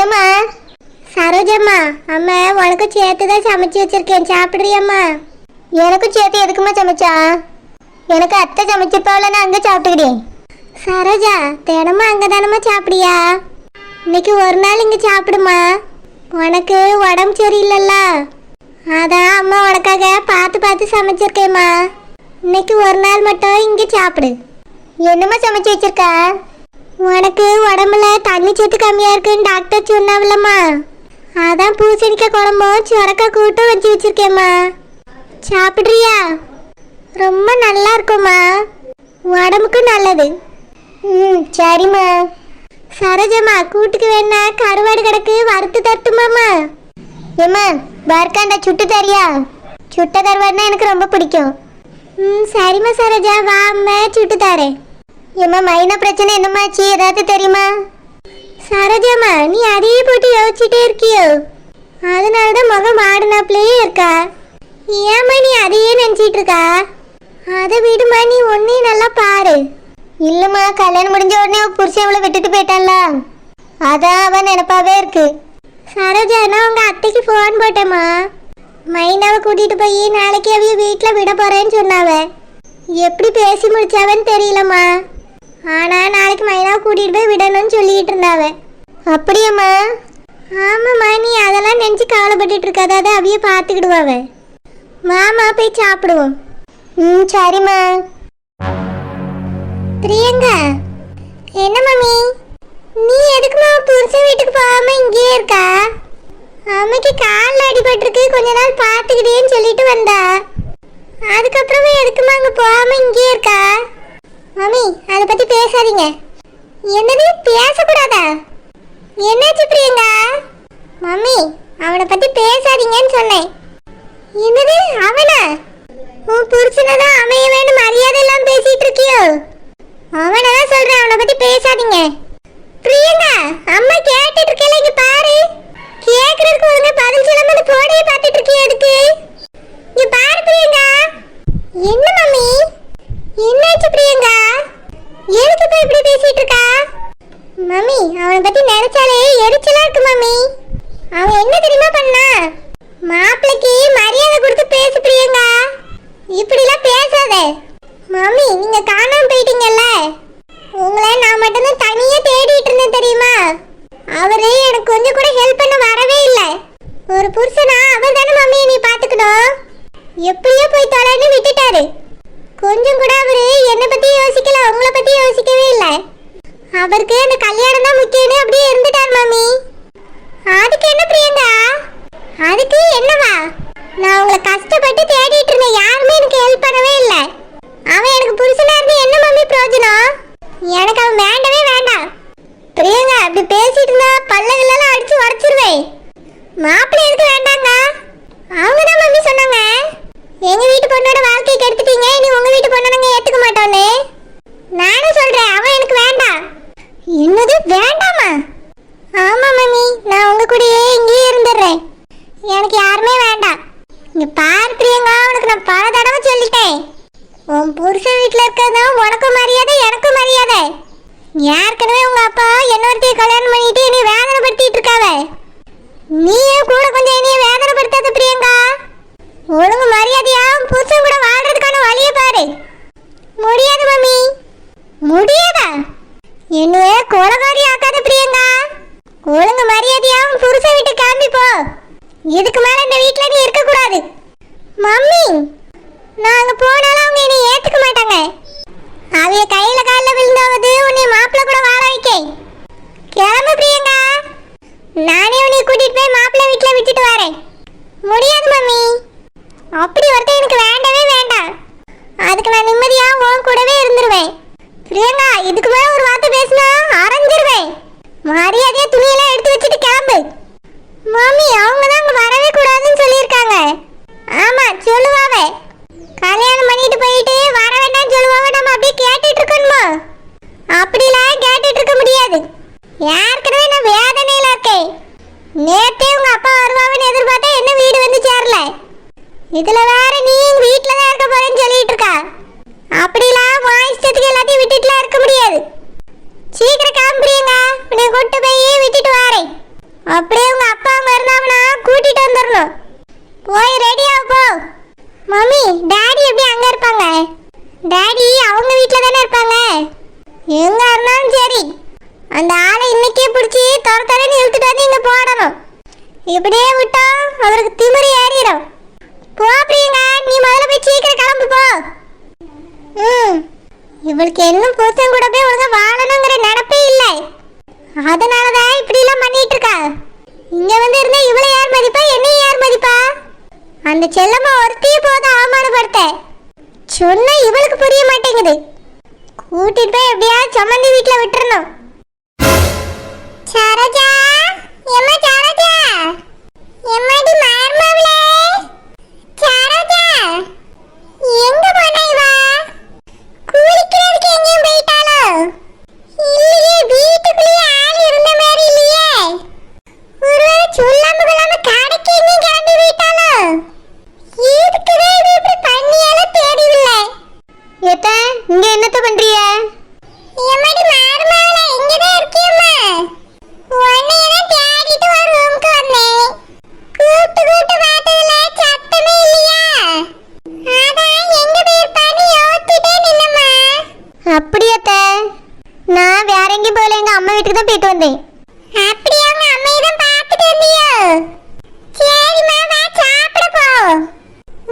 என்னம்மா? சரோஜம்மா அம்மா உனக்கு சேர்த்து தான் சமைச்சு வச்சிருக்கேன். சாப்பிட்றியம்மா? எனக்கும் சேர்த்து எதுக்குமா சமைச்சா? எனக்கு அத்தை சமைச்சிருப்பாவில் நான் அங்கே சாப்பிட்டுக்கிட்டேன் சரோஜா தினமும் அங்கே தானம்மா சாப்பிடியா இன்னைக்கு ஒரு நாள் இங்கே சாப்பிடுமா? உனக்கு உடம்பு சரியில்லைல்ல? அதான் அம்மா உனக்காக பார்த்து பார்த்து சமைச்சிருக்கேம்மா. இன்னைக்கு ஒரு நாள் மட்டும் இங்கே சாப்பிடு. என்னம்மா சமைச்சு வச்சிருக்கா? உனக்கு உடம்புல தண்ணி சத்து கம்மியாக இருக்குன்னு டாக்டர் சொன்னாவில்லம்மா. அதான் பூசணிக்காய் குழம்பும் சுரக்காய் கூட்டும் வச்சு வச்சிருக்கேம்மா. சாப்பிட்றியா? ரொம்ப நல்லா இருக்கும்மா. உடம்புக்கு நல்லது. ம் சரிம்மா. சரோஜம்மா கூட்டுக்கு வேணா கருவாடு கிடக்கு வறுத்து தட்டுமாம்மா. ஏம்மா வறுக்காண்டா சுட்டு தரியா? சுட்ட கருவாடுனா எனக்கு ரொம்ப பிடிக்கும். ம் சரிம்மா சரோஜா வாம்மா சுட்டு தரேன். ஏம்மா மைனா பிரச்சனை என்னம்மாச்சு? ஏதாவது தெரியுமா? சரோஜாம்மா நீ அதையே போட்டு யோசிச்சுட்டே இருக்கியோ? அதனால தான் முகம் மாடினாப்லேயே இருக்கா? ஏம்மா நீ அதையே நினச்சிட்டு இருக்கா? அதை விடுமா நீ ஒன்றையும் நல்லா பாரு. இல்லம்மா கல்யாணம் முடிஞ்ச உடனே அவ புருஷன் அவளை விட்டுட்டு போயிட்டான்ல. அதான் அவன் நினப்பாவே இருக்கு. சரோஜா நான் உங்க அத்தைக்கு ஃபோன் போட்டேம்மா. மைனாவை கூட்டிட்டு போய் நாளைக்கு அவைய வீட்டில் விட போறேன்னு சொன்னாவ. எப்படி பேசி முடிச்சாவன்னு தெரியலம்மா. ஆனா நாளைக்கு மைனா கூட்டிட்டு போய் விடணும்னு சொல்லிட்டு இருந்தாவ. அப்படியாம்மா? ஆமாம்மா நீ அதெல்லாம் நினச்சி கவலைப்பட்டுட்டு இருக்காத. அதை அவிய பார்த்துக்கிடுவாவ. மாமா போய் சாப்பிடுவோம். ம் சரிம்மா. பிரியங்கா என்ன மம்மி? நீ எதுக்குமா புருஷன் வீட்டுக்கு போகாம இங்கேயே இருக்கா? அம்மைக்கு காலில் அடிபட்டிருக்கு. கொஞ்ச நாள் பார்த்துக்கிட்டேன்னு சொல்லிட்டு வந்தா. அதுக்கப்புறமா எதுக்குமா அங்கே போகாம இங்கேயே இருக்கா? மம்மி அதை பற்றி பேசாதீங்க. என்னது? பேசக்கூடாதா? என்னாச்சு பிரியங்கா மம்மி அவனை பற்றி பேசாதீங்கன்னு சொன்னேன். என்னது? அவனா? உன் புருஷனதான் அமைய வேணும் மரியாதை எல்லாம் பேசிட்டு இருக்கியோ? அவனை தான் சொல்றேன் அவனை பத்தி பேசாதீங்க. பிரியங்கா அம்மா கேட்டுட்டு இருக்கல இங்க பாரு. கேக்குறதுக்கு ஒழுங்கா பதில் சொல்லாம அந்த போனையே பார்த்துட்டு இருக்கிய எதுக்கு இங்க பாரு பிரியங்கா. என்ன மம்மி? என்னாச்சு பிரியங்கா? எதுக்கு இப்ப இப்படி பேசிட்டு இருக்கா? மம்மி அவனை பத்தி நினைச்சாலே எரிச்சலா இருக்கு மம்மி. அவன் என்ன தெரியுமா பண்ணா? மாப்பிளைக்கு மரியாதை கொடுத்து பேசு பிரியங்கா. இப்படிலாம் பேசாத. மம்மி நீங்க காணாம போயிட்டீங்கல்ல? உங்களை நான் மட்டும்தான் தனியா தேடிட்டு இருந்தேன் தெரியுமா? அவரு எனக்கு கொஞ்சம் கூட ஹெல்ப் பண்ண வரவே இல்லை. ஒரு புருஷனா அவர் தானே மம்மியை நீ பாத்துக்கணும் எப்படியோ போய் தொலைன்னு விட்டுட்டாரு. கொஞ்சம் கூட அவரு என்னை பத்தி யோசிக்கல அவங்கள பத்தி யோசிக்கவே இல்லை. அவருக்கு அந்த கல்யாணம் தான் முக்கியம்னு அப்படியே இருந்துட்டார் மம்மி அதுக்கு என்ன பிரியங்கா? அதுக்கு என்னவா? நான் உங்களை கஷ்டப்பட்டு தேடிட்டு இருந்தேன். யாருமே எனக்கு ஹெல்ப் பண்ணவே இல்லை. அவன் எனக்கு புருஷனா இருந்து என்ன மம்மி பிரயோஜனம்? எனக்கு அவன் வேண்டவே வேண்டாம். பிரியங்கா அப்படி பேசிட்டு இருந்தா பல்லகளெல்லாம் அடிச்சு உடச்சிருவேன். மாப்பிள்ளை எதுக்கு வேண்டாங்க? அவங்க தான் மம்மி சொன்னாங்க. எங்க வீட்டு பொண்ணோட வாழ்க்கையை கெடுத்துட்டீங்க. இனி உங்க வீட்டு பொண்ணை நாங்க ஏத்துக்க மாட்டோம்னு நானும் சொல்றேன் அவன் எனக்கு வேண்டாம். என்னது வேண்டாமா? ஆமா மம்மி நான் உங்க கூடயே இங்கேயே இருந்துடுறேன். எனக்கு யாருமே வேண்டாம். இங்க பார் பிரியங்கா உனக்கு நான் பல தடவை சொல்லிட்டேன். உன் புருஷன் வீட்டில் இருக்கிறதும் உனக்கும் மரியாதை எனக்கும் மரியாதை. ஏற்கனவே உங்க அப்பா என்னொருத்தையும் கல்யாணம் பண்ணிட்டு என்னை வேதனைப்படுத்திட்டு இருக்காவ. நீயும் கூட கொஞ்சம் என்னைய வேதனைப்படுத்தாத பிரியங்கா. ஒழுங்கு மரியாதையா புருஷன் கூட வாழ்றதுக்கான வழியை பாரு. முடியாது மம்மி. முடியாதா? என்னைய கொலகாரி ஆக்காத பிரியங்கா. ஒழுங்கு மரியாதையா புருஷன் வீட்டு கிளம்பி போ. இதுக்கு மேல இந்த வீட்ல நீ இருக்க கூடாது மம்மி நான் போனாலும் அவங்க என்னை ஏத்துக்க மாட்டாங்க. அவைய கையில கால்ல விழுந்தாவது உன்னை மாப்பிள்ள கூட வாழ வைக்க கிளம்பு பிரியங்கா. நானே உன்னை கூட்டிட்டு போய் மாப்பிள்ள வீட்டுல விட்டுட்டு வரேன். முடியாது மம்மி. அப்படி ஒருத்தன் எனக்கு வேண்டவே வேண்டாம். அதுக்கு நான் நிம்மதியா உன் கூடவே இருந்துருவேன். பிரியங்கா இதுக்கு மேல ஒரு வார்த்தை பேசினா அரைஞ்சிருவேன். மரியாதையா துணியெல்லாம் எடுத்து வச்சுட்டு கிளம்பு. மாமி அவங்க தான் அங்க வரவே கூடாதுன்னு சொல்லியிருக்காங்க. ஆமா சொல்லுவாவே. கல்யாணம் பண்ணிட்டு போயிட்டு வர அப்படியே உங்க அப்பா அங்க இருந்தாங்கன்னா கூட்டிட்டு வந்துடணும் போய் ரெடியா போ. மம்மி டாடி எப்படி அங்க இருப்பாங்க? டாடி அவங்க வீட்டில் தானே இருப்பாங்க. எங்க இருந்தாலும் சரி. அந்த ஆளை இன்னைக்கே பிடிச்சி தர தரன்னு இழுத்துட்டு வந்து இங்க போடணும். இப்படியே விட்டா அவருக்கு திமிரி ஏறிடும். போ பிரியங்கா நீ முதல்ல போய் சீக்கிரம் கிளம்பு போ. ம். இவளுக்கு என்ன புருஷன் கூட போய் ஒழுங்கா வாழணுங்கிற நினப்பே இல்லை. அதனால இப்படி எல்லாம் பண்ணிட்டு இருக்கா இங்க வந்து இருந்தா இவளை யார் மதிப்பா என்னையும் யார் மதிப்பா அந்த செல்லம்மா ஒருத்தையே போது அவமானப்படுத்த. சொன்னா இவளுக்கு புரிய மாட்டேங்குது. கூட்டிட்டு போய் எப்படியாவது சம்மந்தி வீட்டுல விட்டுறணும். வீட்டுக்கு தான் போயிட்டு வந்தேன். அப்படியே? அவங்க அம்மையை தான் பார்த்துட்டு வந்தியோ? சரிம்மா வா சாப்பிட போ.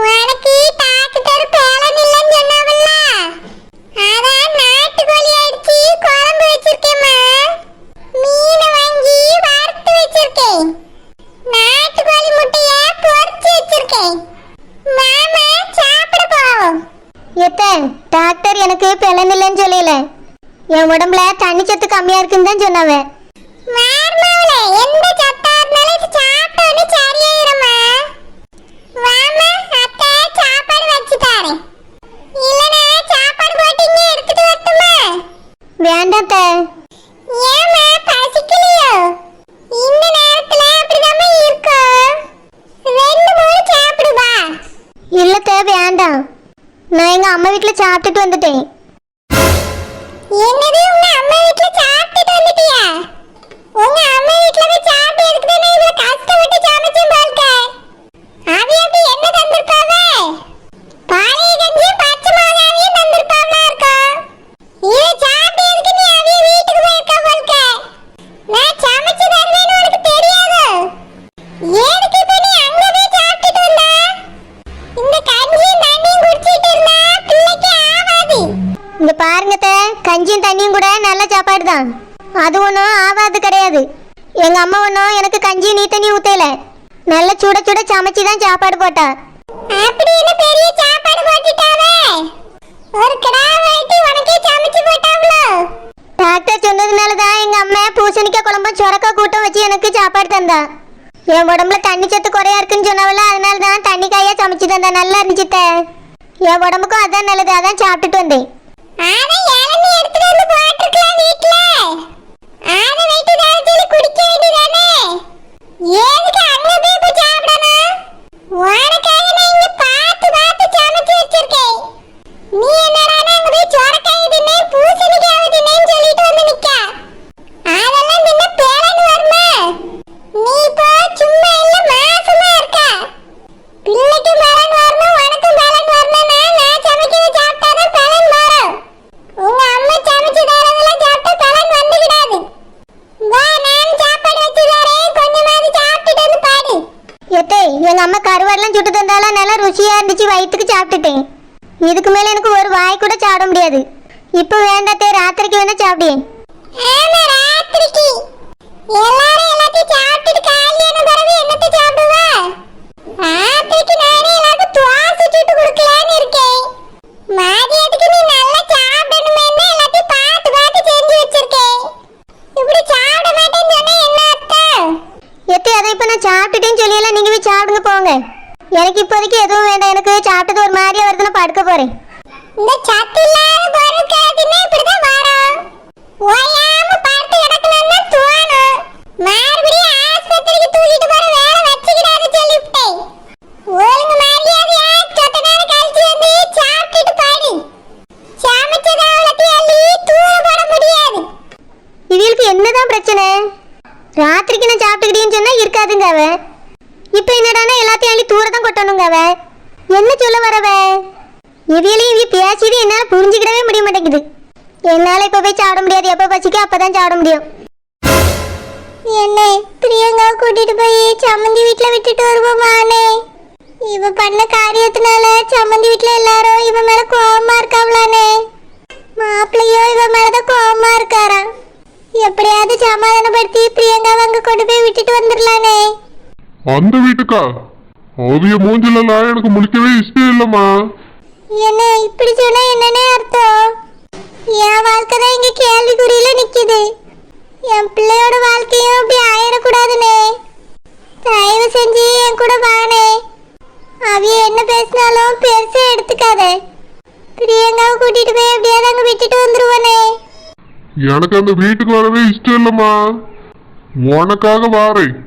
உனக்கு டாக்டர் பேலன் இல்லைன்னு சொன்னாவல்ல? அதான் நாட்டுக்கோழி அடிச்சு குழம்பு வச்சிருக்கேம்மா மீனை வாங்கி வறுத்து வச்சிருக்கேன். நாட்டுக்கோழி முட்டைய பொரிச்சு வச்சிருக்கேன். மாமா சாப்பிட போவோம் எத்த டாக்டர் எனக்கு பிளன் இல்லைன்னு சொல்லல. என் உடம்புல தண்ணி சத்து கம்மியா இருக்குன்னு தான் சொன்னாவ மார்மாவளே எந்த சத்தா இருந்தாலும் இது சாப்பிட்ட உடனே சரியாயிரும்மா. வாமா அத்தை சாப்பாடு வச்சு தாரேன். இல்லனா சாப்பாடு போட்டு இங்க எடுத்துட்டு வரட்டுமா? வேண்டாம் தே ஏமா பசிக்கலையோ? இந்த நேரத்துல அப்படிதாம்மா இருக்கும் ரெண்டு மூணு சாப்பிடுவா இல்ல தே வேண்டாம். நான் எங்க அம்மா வீட்ல சாப்பிட்டுட்டு வந்துட்டேன் என்னது உங்க அம்மா வீட்ல சாப்பிட்டுட்டு வந்துட்டியா உங்க அம்மா வீட்ல போய் சாப்பிட்டு எதுக்கு தானே இவ்வளவு கஷ்டப்பட்டு சமைச்சேன் பாருக்க அது எப்படி என்ன தந்திருப்பாவ பாலைய கஞ்சியும் பச்சை மிளகாவையும் தந்திருப்பாவா இருக்கும் இதை சாப்பிட்டு எதுக்கு நீ அவிய வீட்டுக்கு போயிருக்க பாருக்க நான் சமைச்சு தருவேன்னு உனக்கு தெரியாது எதுக்கு இப்ப நீ அங்க போய் சாப்பிட்டுட்டு வந்தா இந்த கஞ்சியும் தண்ணியும் குடிச்சிட்டு இருந்தா பிள்ளைக்கு ஆகாது இங்க பாருங்க அத்தை, கஞ்சியும் தண்ணியும் கூட நல்ல சாப்பாடு தான் அது ஒன்றும் ஆகாது கிடையாது. எங்க அம்மா ஒன்றும் எனக்கு கஞ்சி நீ தண்ணி ஊத்தல. நல்ல சுட சுட சமைச்சு தான் சாப்பாடு போட்டா. அப்படி என்ன பெரிய சாப்பாடு போட்டுட்டாவே? ஒரு கிடா வெட்டி உனக்கே சமைச்சு போட்டாவளோ? டாக்டர் சொன்னதுனால தான் எங்க அம்மா பூசணிக்காய் குழம்பும் சொரக்கா கூட்டம் வச்சு எனக்கு சாப்பாடு தந்தா. என் உடம்புல தண்ணி சத்து குறையா இருக்குன்னு சொன்னவள அதனால தான் தண்ணி காயா சமைச்சு தந்தா. நல்லா இருந்துச்சு அத்தை. என் உடம்புக்கும் அதான் நல்லது அதான் சாப்பிட்டுட்டு வந்தேன். ஆனா இளநீ எடுத்துட்டு வந்து போட்டுருக்கலாம் வீட்ல. ஆத வைத்து தாரத்தில் குடிக்க வேண்டியதானே? எதுக்கு அங்க போய் போய் சாப்பிடணும்? உனக்காக நான் இங்க பார்த்து பார்த்து சமைச்சு வச்சிருக்கேன் நீ என்னடா அங்க போய் சொரக்காய் தின்னே பூசணிக்காய் தின்னேன்னு சொல்லிட்டு வந்து நிக்க அதெல்லாம் தின்ன பேலன் வருமா நீ இப்போ சும்மா இல்ல மாசமா இருக்க பிள்ளைக்கும் பலன் வரணும் உனக்கும் பலன் வரணும்னா நான் சமைக்கிறத சாப்பிட்டாதான் பலன் வரும் உங்க அம்மா சமைச்சு தரதெல்லாம் சாப்பிட்டா பலன் வந்துவிடாது வா நான் சாப்பாடு வச்சு தரேன் கொஞ்சமாவது சாப்பிட்டுட்டு வந்து பாடு எத்தே எங்க அம்மா கருவாடெல்லாம் சுட்டு தந்தாலும் நல்லா குடிச்சு வயிற்றுக்கு சாப்பிட்டுட்டேன். இதுக்கு மேல எனக்கு ஒரு வாய் கூட சாப்பிட முடியாது. இப்போ வேண்டாத்தே ராத்திரிக்கு வேணா சாப்பிடுவேன் ஆமா ராத்திரிக்கு? எல்லாரும் எல்லாத்தையும் சாப்பிட்டுட்டு காலியான கொட்டுறாங்க அவ என்னடானா எல்லாத்தையும் அள்ளி தூர தான் கொட்டணுங்க அவ என்ன சொல்ல வரவ? இவியலையும் இவி பேசியது என்னால புரிஞ்சுக்கிடவே முடிய மாட்டேங்குது. என்னால இப்ப போய் சாட முடியாது. எப்ப பசிக்கு அப்பதான் சாட முடியும். என்ன பிரியங்கா கூட்டிட்டு போய் சம்மந்தி வீட்டுல விட்டுட்டு வருவோமானே இவ பண்ண காரியத்தினால சம்மந்தி வீட்டுல எல்லாரும் இவன் மேல கோபமா இருக்காங்களானே சமாதானப்படுத்தி பிரியங்காவை அங்க கொண்டு போய் விட்டுட்டு வந்துடலானே அந்த வீட்டுக்கா? அவிய மூஞ்சிலலாம் எனக்கு முழிக்கவே இஷ்டம் இல்லம்மா. என்ன இப்படி சொன்னா என்னன்னே அர்த்தம்? என் வாழ்க்கை தான் இங்க கேள்விக்குறியில நிக்குது. என் பிள்ளையோட வாழ்க்கையும் இப்படி ஆயிடக்கூடாதுனே தயவு செஞ்சு என் கூட வானே அவிய என்ன பேசினாலும் பெருசா எடுத்துக்காத பிரியங்காவை கூட்டிட்டு போய் எப்படியாவது அங்க விட்டுட்டு வந்துருவானே எனக்கு அந்த வீட்டுக்கு வரவே இஷ்டம் இல்லம்மா. உனக்காக வாரேன்.